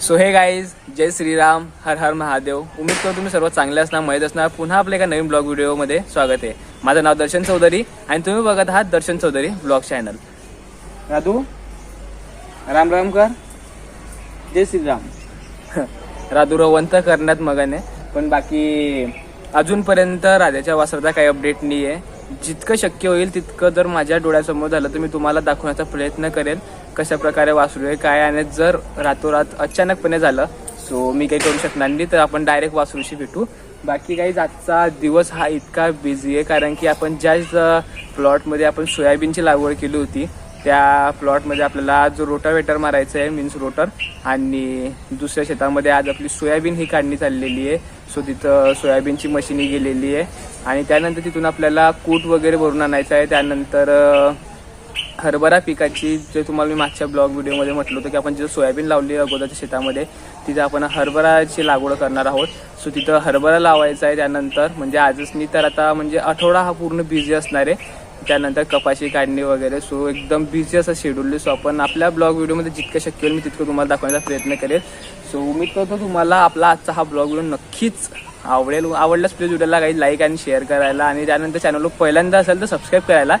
So hey guys जय श्रीराम हर हर महादेव. उमेद करतो तुम्ही सर्व चांगले असणार माहीत असणार. पुन्हा आपल्या एका नवीन ब्लॉग व्हिडिओमध्ये स्वागत आहे. माझं नाव दर्शन चौधरी आणि तुम्ही बघत आहात दर्शन चौधरी ब्लॉग चॅनल राधू राम राम कर. जय श्रीराम. राधू रवंत करण्यात मगन आहे. पण बाकी अजूनपर्यंत राधाच्या वासराचा काही अपडेट नाही आहे जितकं शक्य होईल तितकं जर माझ्या डोळ्यासमोर झालं तर मी तुम्हाला दाखवण्याचा प्रयत्न करेल कशा प्रकारे वासरू आहे काय आणि जर रातोरात अचानकपणे झालं सो मी काही करू शकणार नाही तर आपण डायरेक्ट वासरूशी भेटू. बाकी काही आजचा दिवस हा इतका बिझी आहे कारण की आपण ज्या प्लॉटमध्ये आपण सोयाबीनची लागवड केली होती त्या प्लॉटमध्ये आपल्याला आज रोटावेटर मारायचं आहे मीन्स रोटर आणि दुसऱ्या शेतामध्ये आज आपली सोयाबीन ही काढणी चाललेली आहे. सो तिथं सोयाबीनची मशिनी गेलेली आहे. आणि त्यानंतर तिथून आपल्याला कूट वगैरे भरून आणायचं आहे. त्यानंतर हरभरा पिकाची जे तुम्हाला मी मागच्या ब्लॉग व्हिडिओमध्ये म्हटलं होतं की आपण जिथं सोयाबीन लावली अगोदरच्या शेतामध्ये तिथं आपण हरभराची लागवड करणार आहोत. सो तिथं हरभरा लावायचा आहे त्यानंतर म्हणजे आजच मी तर आता म्हणजे आठवडा हा पूर्ण बिझी असणार आहे. त्यानंतर कपाशी काढणी वगैरे सो एकदम बिझी असं शेड्यूल आहे सो आपण आपल्या ब्लॉग व्हिडिओमध्ये जितकं शक्य होईल मी तितकं तुम्हाला दाखवण्याचा प्रयत्न करेल. सो मी करतो तुम्हाला आपला आजचा हा ब्लॉग व्हिडिओ नक्कीच आवडेल आवडल्यास प्लीज व्हिडिओला काही लाईक आणि शेअर करायला. आणि त्यानंतर चॅनल पहिल्यांदा असेल तर सबस्क्राईब करायला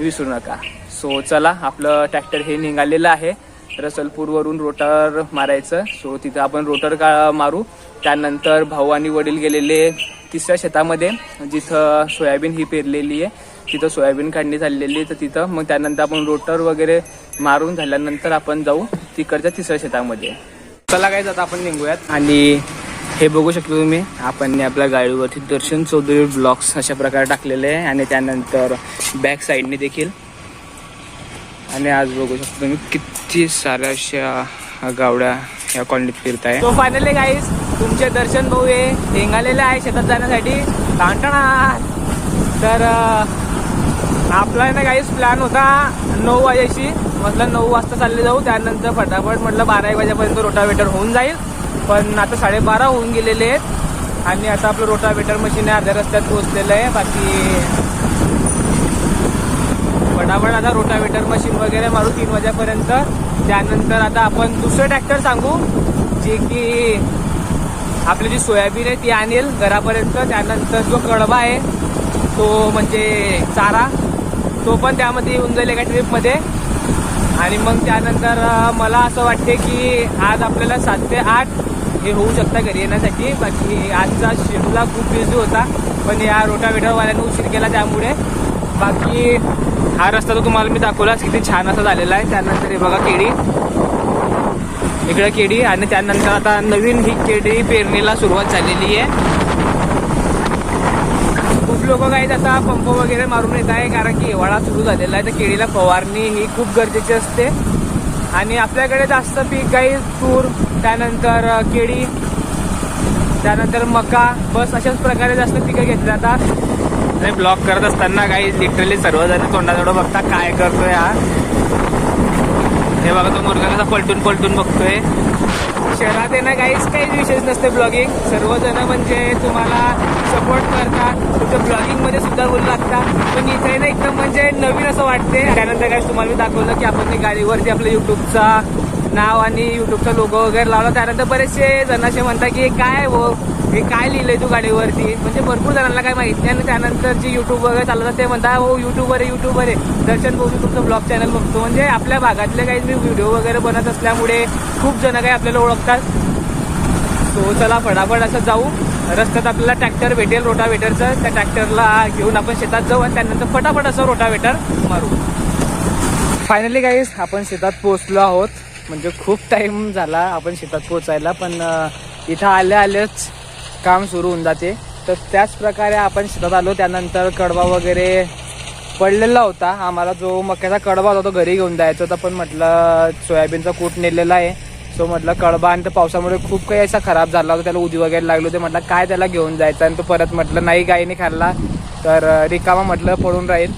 विसरू नका. सो चला आपलं ट्रॅक्टर हे निघालेलं आहे. रसलपूरवरून रोटर मारायचं. सो तिथं आपण रोटर का मारू? त्यानंतर भाऊ आणि वडील गेलेले तिसऱ्या शेतामध्ये जिथं सोयाबीन ही पेरलेली आहे. तिथं सोयाबीन काढणी झालेली आहे. तर तिथं मग त्यानंतर आपण रोटर वगैरे मारून झाल्यानंतर आपण जाऊ तिकडच्या तिसऱ्या शेतामध्ये. चला काय आता आपण निघूयात. आणि हे बघू शकतो तुम्ही आपण आपल्या गाडीवरती दर्शन चौधरी ब्लॉक्स अशा प्रकारे टाकलेले आहे आणि त्यानंतर बॅक साईडने देखील. आणि आज बघू शकतो तुम्ही किती साऱ्या अशा गावड्या या कॉलनीत फिरताय. तो फायनली गाईस तुमचे दर्शन भाऊ हे निघालेले आहे शेतात जाण्यासाठी. टाणटणा तर आपला ना काहीच प्लॅन होता नऊ वाजेशी. म्हटलं नऊ वाजता चालले जाऊ. त्यानंतर फटाफट म्हटलं बारा एक वाजेपर्यंत रोटावेटर होऊन जाईल. पण आता साडेबारा होऊन गेलेले आहेत. आणि आता आपलं रोटावेटर मशीन आहे अर्ध्या रस्त्यात पोहोचलेलं आहे. बाकी फटाफट आता रोटावेटर मशीन वगैरे मारू तीन वाजेपर्यंत. त्यानंतर आता आपण दुसरं ट्रॅक्टर सांगू जे की आपली जी सोयाबीन आहे ती आणेल घरापर्यंत. त्यानंतर जो कडबा आहे तो म्हणजे चारा तो पण त्यामध्ये येऊन जाईल एका ट्रिपमध्ये. आणि मग त्यानंतर मला असं वाटते की आज आपल्याला सात ते आठ हे होऊ शकतं घरी येण्यासाठी. बाकी आजचा शेड्यूला खूप बिझी होता. पण या रोटावेटरवाल्याने उशीर केला त्यामुळे. बाकी हा रस्ता तो तुम्हाला मी दाखवलाच किती छान असा झालेला आहे. त्यानंतर हे बघा केळी इकडं केळी आणि त्यानंतर आता नवीन ही केळी पेरणीला सुरुवात झालेली आहे. खूप लोक काही आता पंप वगैरे मारून येत आहे कारण की हिवाळा सुरू झालेला आहे. तर केळीला फवारणी ही खूप गरजेची असते. आणि आपल्याकडे जास्त पीक काही तूर त्यानंतर केळी त्यानंतर मका बस अशाच प्रकारे जास्त पिकं घेतली जातात. ब्लॉक करत असताना काही लिटरली सर्वजण तोंडाजवळ बघता काय करतोय हा? हे बघा तो मुलगा कसा पलटून पलटून बघतोय. शहरात येणं काहीच काहीच विशेष नसते ब्लॉगिंग सर्वजण म्हणजे तुम्हाला सपोर्ट करतात. तुमच्या ब्लॉगिंगमध्ये सुद्धा बोलू लागतात. पण इथे ना एकदम म्हणजे नवीन असं वाटते त्यानंतर काय तुम्हाला मी दाखवलं की आपण ते गाडीवरती आपलं युट्यूबचा नाव आणि युट्यूबचा लोगो वगैरे लावला. त्यानंतर बरेचसे जण असे म्हणतात की काय हो? हे काय लिहिलंय तू गाडीवरती? म्हणजे भरपूर जणांना काय माहिती नाही. आणि त्यानंतर जे युट्यूब वगैरे चालवतात ते म्हणता हो युट्यूबर आहे युट्यूबर आहे. दर्शन बघून तुमचं ब्लॉग चॅनल बघतो. म्हणजे आपल्या भागातले काही मी व्हिडिओ वगैरे बनत असल्यामुळे खूप जण काही आपल्याला ओळखतात. सो चला फटाफट असं जाऊ. रस्त्यात आपल्याला ट्रॅक्टर भेटेल रोटावेटरचं त्या ट्रॅक्टरला घेऊन आपण शेतात जाऊ आणि त्यानंतर फटाफट असं रोटावेटर मारू. फायनली काहीच आपण शेतात पोहोचलो आहोत. म्हणजे खूप टाईम झाला आपण शेतात पोचायला पण इथं आल्या आल्याच काम सुरू होऊन जाते. तर त्याच प्रकारे आपण शेतात आलो. त्यानंतर कडवा वगैरे पडलेला होता. आम्हाला जो मक्याचा कडवा होता तो घरी घेऊन जायचा होता. पण म्हटलं सोयाबीनचा कूट नेलेला आहे. सो म्हटलं कडबा आणि त्या पावसामुळे खूप काही असा खराब झाला होता. त्याला उदी वगैरे लागले होते. म्हटलं काय त्याला घेऊन जायचं? आणि तो परत म्हटलं नाही गाईने खाल्ला. तर रिकामा म्हटलं पडून राहील.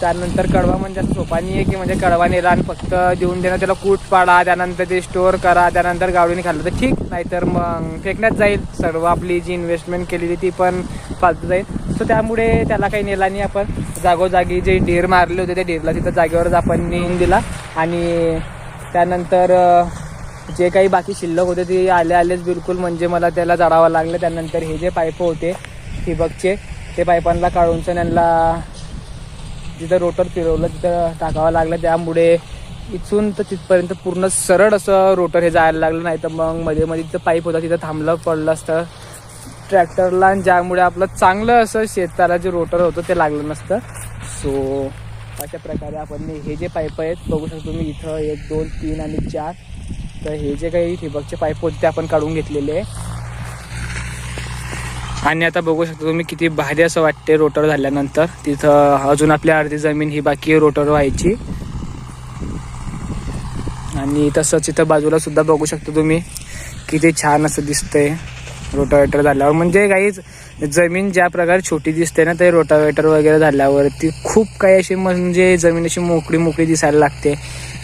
त्यानंतर कडवा म्हणजे असं सोपा. नाही आहे की म्हणजे कडवा नेला आणि फक्त देऊन देणं त्याला कूट पाडा त्यानंतर ते स्टोअर करा त्यानंतर गावडीने खाल्लं तर ठीक. नाहीतर मग फेकण्यात जाईल. सर्व आपली जी इन्व्हेस्टमेंट केलेली ती पण फालतू जाईल. सो त्यामुळे त्याला काही नेला नाही आपण. जागोजागी जे ढेर मारले होते त्या ढेरला तिथं जागेवरच आपण नेऊन दिला. आणि त्यानंतर जे काही बाकी शिल्लक होते ते आले आलेच बिलकुल. म्हणजे मला त्याला जाडावं लागलं. त्यानंतर हे जे पाईप होते ठिबकचे ते पाईपांना काढून त्यांना जिथं रोटर फिरवलं तिथं टाकावं लागलं. त्यामुळे इथून तर तिथपर्यंत पूर्ण सरळ असं रोटर हे जायला लागलं. नाही तर मग मध्ये मध्ये तिथं पाईप होता तिथं थांबलं पडलं असतं. ट्रॅक्टरला ज्यामुळे आपलं चांगलं असं शेताला जे रोटर होतं ते लागलं नसतं. सो अशा प्रकारे आपण हे जे पाईप आहेत बघू शकतो मी इथं एक दोन तीन आणि चार. तर हे जे काही ठिबकचे पाईप होते ते आपण काढून घेतलेले आहे. आणि आता बघू शकता तुम्ही किती भारी असं वाटते रोटर झाल्यानंतर. तिथं अजून आपली अर्धी जमीन ही बाकी रोटर व्हायची. आणि तसंच इथं बाजूला सुद्धा बघू शकता तुम्ही किती छान असं दिसतंय रोटावेटर झाल्यावर. म्हणजे काहीच जमीन ज्या प्रकारे छोटी दिसते ना ते रोटावेटर वगैरे झाल्यावर ती खूप काही अशी म्हणजे जमीन अशी मोकळी मोकळी दिसायला लागते.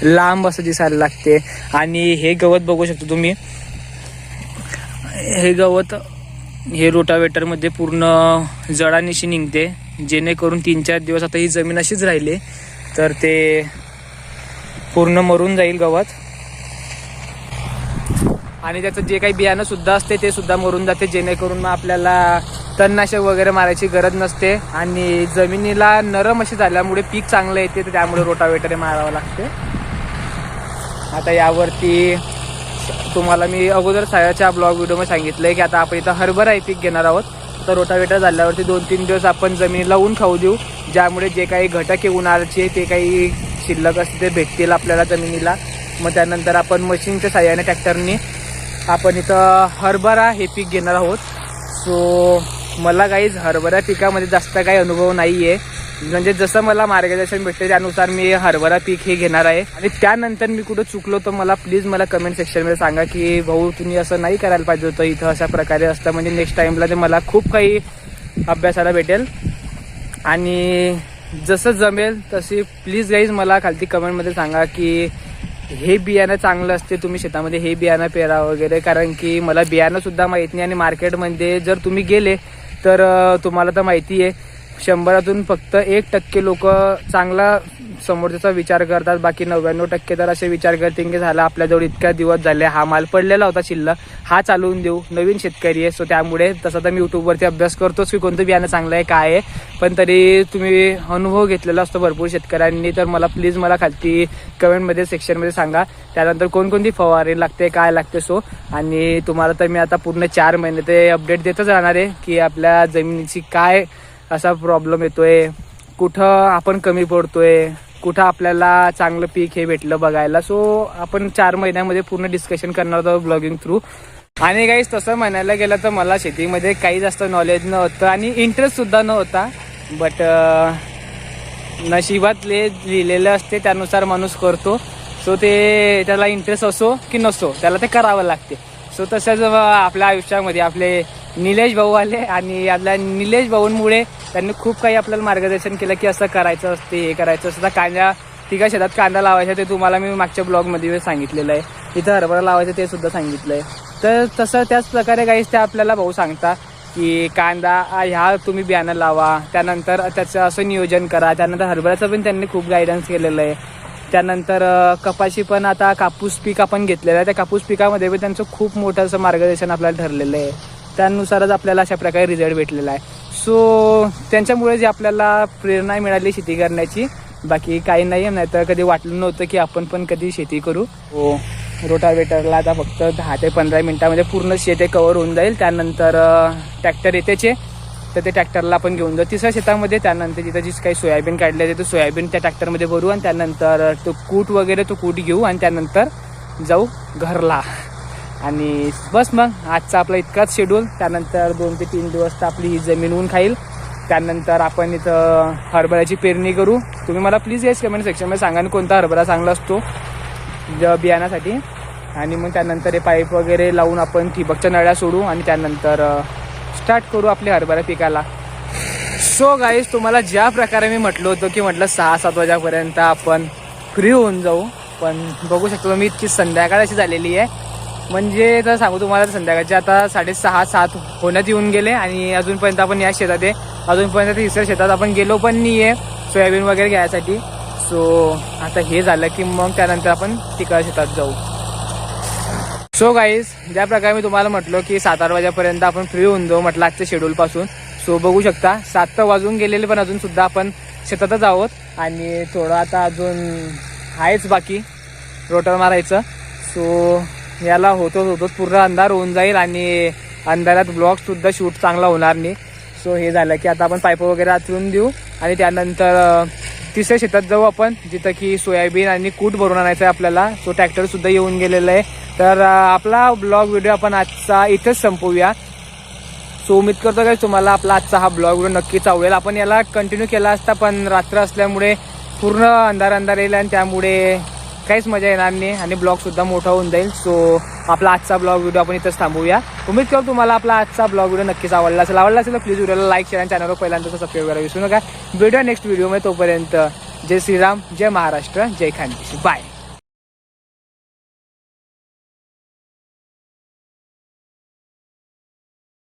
लांब असं दिसायला लागते. आणि हे गवत बघू शकता तुम्ही. हे गवत हे रोटावेटरमध्ये पूर्ण जडानिशी निघते. जेणेकरून तीन चार दिवस आता ही जमीन अशीच राहिली तर ते पूर्ण मरून जाईल गवत. आणि त्याचं जे काही बियाणं सुद्धा असते ते सुद्धा मरून जाते. जेणेकरून मग आपल्याला तणनाशक वगैरे मारायची गरज नसते. आणि जमिनीला नरम अशी झाल्यामुळे पीक चांगलं येते तर त्यामुळे रोटावेटर मारावं लागते. आता यावरती तुम्हाला मी अगोदर सायाच्या ब्लॉग व्हिडिओमध्ये सांगितलंय की आता आपण इथं हरभरा हे पीक घेणार आहोत. तर रोटावेटर झाल्यावरती दोन तीन दिवस आपण जमिनीला ऊन खाऊ देऊ. ज्यामुळे जे काही घटक आहे उन्हाळ्याचे ते काही शिल्लक असते ते भेटतील आपल्याला जमिनीला. मग त्यानंतर आपण मशीनच्या साह्याने ट्रॅक्टरने आपण इथं हरभरा हे पीक घेणार आहोत. सो मला काहीच हरभरा पिकामध्ये जास्त काही अनुभव नाही आहे म्हणजे जसं मला मार्गदर्शन भेटते त्यानुसार मी हरभरा पीक हे घेणार आहे. आणि त्यानंतर मी कुठं चुकलो तर मला प्लीज मला कमेंट सेक्शनमध्ये सांगा की भाऊ तुम्ही असं नाही करायला पाहिजे होतं इथं अशा प्रकारे असतं. म्हणजे नेक्स्ट टाईमला ते मला खूप काही अभ्यासाला भेटेल. आणि जसं जमेल तशी प्लीज गाईज मला खालती कमेंटमध्ये सांगा की हे बियाणं चांगलं असते तुम्ही शेतामध्ये हे बियाणं पेरा वगैरे. कारण की मला बियाणंसुद्धा माहीत नाही आणि मार्केटमध्ये जर तुम्ही गेले तर तुम्हाला तर माहिती आहे. शंभरातून फक्त एक टक्के लोक चांगला समोरच्याचा विचार करतात. बाकी नव्याण्णव टक्के तर असे विचार करतील की झाला आपल्याजवळ इतक्या दिवस झाले हा माल पडलेला होता शिल्लक हा चालवून देऊ नवीन शेतकरी आहे. सो त्यामुळे तसं तर मी युट्यूबवरती अभ्यास करतोच की कोणतं बियाणं चांगलं आहे काय आहे. पण तरी तुम्ही अनुभव घेतलेला असतो भरपूर शेतकऱ्यांनी तर मला प्लीज मला खालती कमेंटमध्ये सेक्शनमध्ये सांगा. त्यानंतर कोणकोणती फवारणी लागते काय लागते सो आणि तुम्हाला तर मी आता पूर्ण चार महिने ते अपडेट देतच राहणार आहे की आपल्या जमिनीची काय असा प्रॉब्लेम येतोय. कुठं आपण कमी पडतोय कुठं आपल्याला चांगलं पीक हे भेटलं बघायला. सो आपण चार महिन्यामध्ये पूर्ण डिस्कशन करणार आहोत ब्लॉगिंग थ्रू आणि काहीच तसं म्हणायला गेलं तर मला शेतीमध्ये काही जास्त नॉलेज नव्हतं आणि इंटरेस्ट सुद्धा नव्हता. बट नशिबात ले लिहिलेलं असते त्यानुसार माणूस करतो. सो ते त्याला इंटरेस्ट असो की नसो त्याला ते करावं लागते. सो तसंच आपल्या आयुष्यामध्ये आपले निलेश भाऊ आले आणि यातल्या निलेश भाऊंमुळे त्यांनी खूप काही आपल्याला मार्गदर्शन केलं की असं करायचं असते हे करायचं असतं. कांदा तिघा शेतात कांदा लावायचा ते तुम्हाला मी मागच्या ब्लॉगमध्ये सांगितलेलं आहे. इथं हरभरा लावायचं ते सुद्धा सांगितलं आहे तर तसं त्याच प्रकारे काहीच ते आपल्याला भाऊ सांगता की कांदा ह्या तुम्ही बियाणं लावा. त्यानंतर त्याचं असं नियोजन करा. त्यानंतर हरभऱ्याचं पण त्यांनी खूप गायडन्स केलेलं आहे. त्यानंतर कपाशी पण आता कापूस पीक आपण घेतलेलं आहे. त्या कापूस पिकामध्ये पण त्यांचं खूप मोठं असं मार्गदर्शन आपल्याला ठरलेलं आहे. त्यानुसारच आपल्याला अशा प्रकारे रिझल्ट भेटलेला आहे. सो त्यांच्यामुळे जी आपल्याला प्रेरणा मिळाली शेती करण्याची बाकी काही नाही नाही तर कधी वाटलं नव्हतं की आपण पण कधी शेती करू. हो रोटावेटरला आता फक्त दहा ते पंधरा मिनिटामध्ये म्हणजे पूर्ण शेते कवर होऊन जाईल. त्यानंतर ट्रॅक्टर येतेचे तर ते ट्रॅक्टरला आपण घेऊन जाऊ. तिसऱ्या शेतामध्ये त्यानंतर तिथं जी काही सोयाबीन काढले ते सोयाबीन त्या ट्रॅक्टरमध्ये भरू आणि त्यानंतर तो कूट वगैरे तो कूट घेऊ आणि त्यानंतर जाऊ घरला. आणि बस मग आजचा आपला इतकाच शेड्यूल त्यानंतर दोन ते तीन दिवस तर आपली ही जमीन ऊन खाईल. त्यानंतर आपण इथं हरभऱ्याची पेरणी करू. तुम्ही मला प्लीज येस कमेंट सेक्शनमध्ये सांगा आणि कोणता हरभरा चांगला असतो. ज- बियाण्यासाठी. आणि मग त्यानंतर हे पाईप वगैरे लावून आपण ठिबकच्या नळ्या सोडू आणि त्यानंतर स्टार्ट करू आपले हरभरा पिकाला. सो गाईज तुम्हाला ज्या प्रकारे मी म्हटलं होतं की म्हटलं सहा सात वाजेपर्यंत आपण फ्री होऊन जाऊ. पण बघू शकतो मी इतकी संध्याकाळ अशी झालेली आहे. म्हणजे तर सांगू तुम्हाला संध्याकाळचे आता साडेसहा सात होण्यात येऊन गेले आणि अजूनपर्यंत आपण या शेतात आहे. अजूनपर्यंत तिसऱ्या शेतात आपण गेलो पण नाही आहे सोयाबीन वगैरे घ्यायसाठी. सो आता हे झालं की मग त्यानंतर आपण तिकडच्या शेतात जाऊ. सो गाईज ज्या प्रकारे मी तुम्हाला म्हटलो की सात आठ वाजेपर्यंत आपण फ्री होऊन जाऊ म्हटलं आजच्या शेड्यूलपासून सो बघू शकता सात तर वाजून गेलेले पण अजून सुद्धा आपण शेतातच आहोत. आणि थोडं आता अजून आहेच बाकी रोटर मारायचं. सो याला होतोच होतोच पूर्ण अंधार होऊन जाईल आणि अंधारात ब्लॉगसुद्धा शूट चांगला होणार नाही. सो हे झालं की आता आपण पाईप वगैरे आचरून देऊ आणि त्यानंतर तिसऱ्या शेतात जाऊ आपण जिथं की सोयाबीन आणि कूट भरून आणायचं आहे आपल्याला. सो ट्रॅक्टर सुद्धा येऊन गेलेलं आहे. तर आपला ब्लॉग व्हिडिओ आपण आजचा इथंच संपवूया. सो उम्मीद करतो काय तुम्हाला आपला आजचा हा ब्लॉग व्हिडिओ नक्कीच आवडेल. आपण याला कंटिन्यू केला असता पण रात्र असल्यामुळे पूर्ण अंधार अंधार येईल आणि त्यामुळे काहीच मजा येणार नाही आणि ब्लॉगसुद्धा मोठा होऊन जाईल. सो आपला आजचा ब्लॉग व्हिडिओ आपण इथंच थांबूया. उमेद करतो तुम्हाला आपला आजचा ब्लॉग व्हिडिओ नक्कीच आवडला असेल. आवडला असेल तर प्लीज व्हिडिओला लाईक शेअर आणि चॅनलवर पहिल्यांदा सबस्क्राईब करायला विसरू नका. व्हिडिओ नेक्स्ट व्हिडिओमध्ये तोपर्यंत जय श्रीराम जय महाराष्ट्र जय खानदेश. बाय